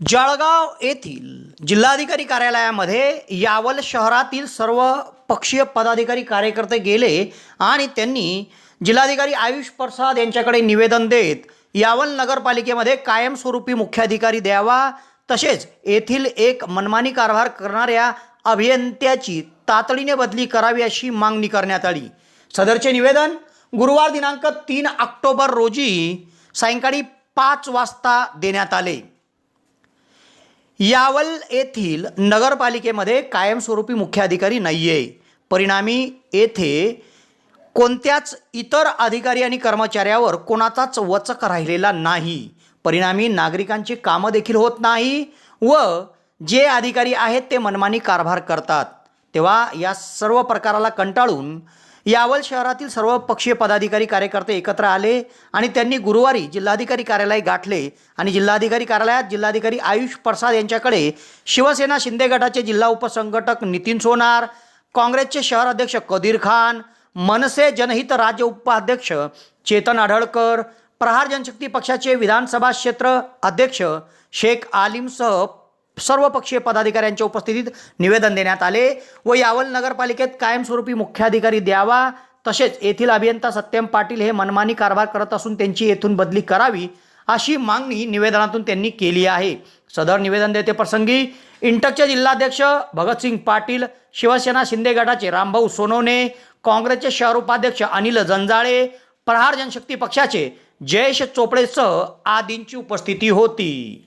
जळगाव येथील जिल्हाधिकारी कार्यालयामध्ये यावल शहरातील सर्व पक्षीय पदाधिकारी कार्यकर्ते गेले आणि त्यांनी जिल्हाधिकारी आयुष प्रसाद यांच्याकडे निवेदन देत यावल नगरपालिकेमध्ये कायमस्वरूपी मुख्याधिकारी द्यावा तसेच येथील एक मनमानी कारभार करणाऱ्या अभियंत्याची तातडीने बदली करावी अशी मागणी करण्यात आली. सदरचे निवेदन गुरुवार दिनांक तीन ऑक्टोबर रोजी सायंकाळी पाच वाजता देण्यात आले. यावल येथील नगरपालिकेमध्ये कायमस्वरूपी मुख्याधिकारी नाही आहे परिणामी येथे कोणत्याच इतर अधिकारी आणि कर्मचाऱ्यावर कोणाचाच वचक राहिलेला नाही. परिणामी नागरिकांची कामं देखील होत नाही व जे अधिकारी आहेत ते मनमानी कारभार करतात. तेव्हा या सर्व प्रकाराला कंटाळून यावल शहरातील सर्व पक्षीय पदाधिकारी कार्यकर्ते एकत्र आले आणि त्यांनी गुरुवारी जिल्हाधिकारी कार्यालय गाठले. आणि जिल्हाधिकारी कार्यालयात जिल्हाधिकारी आयुष प्रसाद यांच्याकडे शिवसेना शिंदे गटाचे जिल्हा उपसंघटक नितीन सोनार काँग्रेसचे शहर अध्यक्ष कदीर खान मनसे जनहित राज्य उपाध्यक्ष चेतन आढळकर प्रहार जनशक्ती पक्षाचे विधानसभा क्षेत्र अध्यक्ष शेख आलिमसह सर्वपक्षीय पदाधिकाऱ्यांच्या उपस्थितीत निवेदन देण्यात आले व यावल नगरपालिकेत कायमस्वरूपी मुख्याधिकारी द्यावा तसेच येथील अभियंता सत्यम पाटील हे मनमानी कारभार करत असून त्यांची येथून बदली करावी अशी मागणी निवेदनातून त्यांनी केली आहे. सदर निवेदन देते प्रसंगी इंटकचे जिल्हाध्यक्ष भगतसिंग पाटील शिवसेना शिंदे गटाचे रामभाऊ सोनवणे काँग्रेसचे शहर उपाध्यक्ष अनिल जंजाळे प्रहार जनशक्ती पक्षाचे जयेश चोपडेसह आदींची उपस्थिती होती.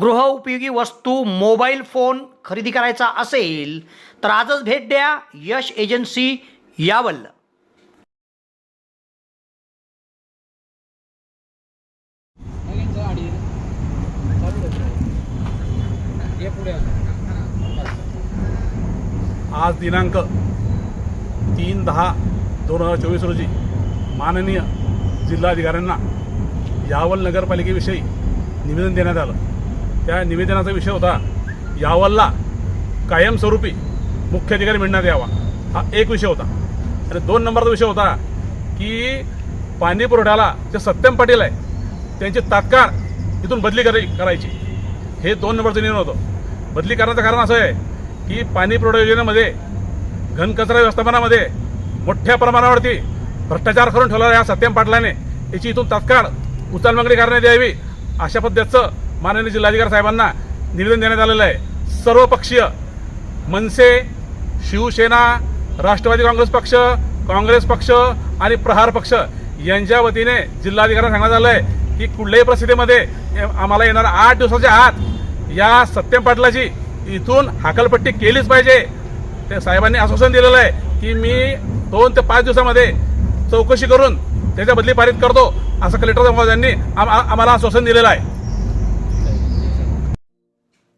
गृहउपयोगी वस्तू मोबाईल फोन खरेदी करायचा असेल तर आजच भेट द्या यश एजन्सी यावल. आज दिनांक तीन दहा दोन हजार चोवीस रोजी माननीय जिल्हाधिकाऱ्यांना यावल नगरपालिकेविषयी निवेदन देण्यात आलं. त्या निवेदनाचा विषय होता यावलला कायमस्वरूपी मुख्य अधिकारी मिळण्यात यावा हा एक विषय होता. आणि दोन नंबरचा विषय होता की पाणी पुरवठ्याला जे सत्यम पाटील आहे त्यांची तात्काळ इथून बदली कराय करायची. हे दोन नंबरचं निर्णय होतं. बदली करण्याचं कारण असं आहे की पाणी पुरवठा योजनेमध्ये घनकचरा व्यवस्थापनामध्ये मोठ्या प्रमाणावरती भ्रष्टाचार करून ठेवला या सत्यम पाटलाने याची इथून तात्काळ उचलमागणी करण्यात यावी अशा पद्धतीचं माननीय जिल्हाधिकारी साहेबांना निवेदन देण्यात आलेलं आहे. सर्व पक्षीय मनसे शिवसेना राष्ट्रवादी काँग्रेस पक्ष काँग्रेस पक्ष आणि प्रहार पक्ष यांच्या वतीने जिल्हाधिकाऱ्यांना सांगण्यात आलं आहे की कुठल्याही परिस्थितीमध्ये आम्हाला येणाऱ्या आठ दिवसाच्या आत या सत्यम पाटलाची इथून हाकलपट्टी केलीच पाहिजे. ते साहेबांनी आश्वासन दिलेलं आहे की मी दोन ते पाच दिवसामध्ये चौकशी करून त्याच्या बदली पारित करतो असं कलेक्टर महोदयांनी आम्हाला आश्वासन दिलेलं आहे.